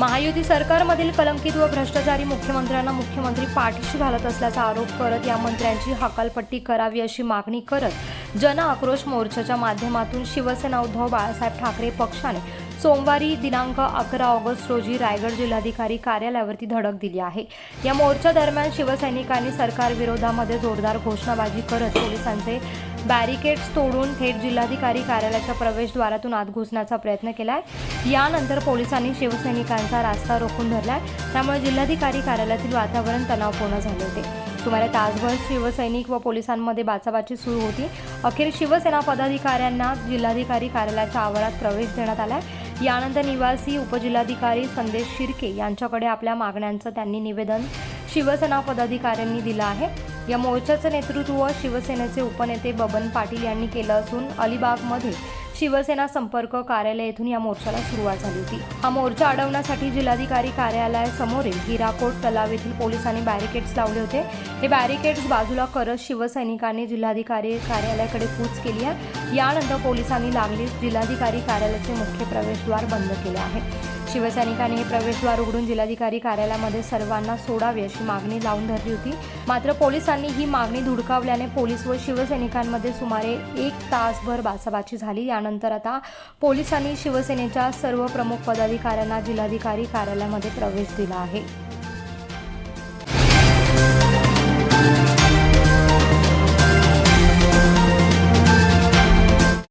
महायुती सरकारमधील कलंकित व भ्रष्टाचारी मुख्यमंत्र्यांना मुख्यमंत्री पाठीशी घालत असल्याचा आरोप करत या मंत्र्यांची हकालपट्टी करावी अशी मागणी करत जन आक्रोश मोर्चाच्या माध्यमातून शिवसेना उद्धव बाळासाहेब ठाकरे पक्षाने सोमवारी दिनांक अकरा ऑगस्ट रोजी रायगड जिल्हाधिकारी कार्यालयावरती धडक दिली आहे. या मोर्चा दरम्यान शिवसैनिकांनी सरकार विरोधामध्ये जोरदार घोषणाबाजी करत पोलिसांचे बॅरिकेड्स तोडून थेट जिल्हाधिकारी कार्यालयाच्या प्रवेशद्वारातून आत घुसण्याचा प्रयत्न केलाय. यानंतर पोलिसांनी शिवसैनिकांचा रास्ता रोखून धरलाय. त्यामुळे जिल्हाधिकारी कार्यालयातील वातावरण तणावपूर्ण झाले होते. सुमारे तासभर शिवसैनिक व पोलिसांमध्ये बाचाबाची सुरू होती. अखेर शिवसेना पदाधिकाऱ्यांना जिल्हाधिकारी कार्यालयाच्या आवारात प्रवेश देण्यात आलाय. यानंतर निवासी उपजिल्हाधिकारी संदेश शिर्के यांच्याकडे आपल्या मागण्यांचं त्यांनी निवेदन शिवसेना पदाधिकाऱ्यांनी दिलं आहे. या मोर्चाचं नेतृत्व शिवसेनेचे उपनेते बबन पाटील यांनी केलं असून अलिबागमध्ये शिवसेना संपर्क कार्यालय येथून या मोर्चाला सुरुवात झाली होती. हा मोर्चा अडवण्यासाठी जिल्हाधिकारी कार्यालयासमोरील हिराकोट तलाव येथील पोलिसांनी बॅरिकेड्स लावले होते. हे बॅरिकेड्स बाजूला करत शिवसैनिकांनी जिल्हाधिकारी कार्यालयाकडे कूच केली आहे. यानंतर पोलिसांनी लागलीच जिल्हाधिकारी कार्यालयाचे मुख्य प्रवेशद्वार बंद केले आहे. शिवसैनिकांनी हे प्रवेशद्वार उघडून जिल्हाधिकारी कार्यालयामध्ये सर्वांना सोडावे अशी मागणी लावून धरली होती. मात्र पोलिसांनी ही मागणी धुडकावल्याने पोलीस व शिवसैनिकांमध्ये सुमारे एक तासभर बाचाबाची झाली. यानंतर आता पोलिसांनी शिवसेनेच्या सर्व प्रमुख पदाधिकाऱ्यांना जिल्हाधिकारी कार्यालयामध्ये प्रवेश दिला आहे.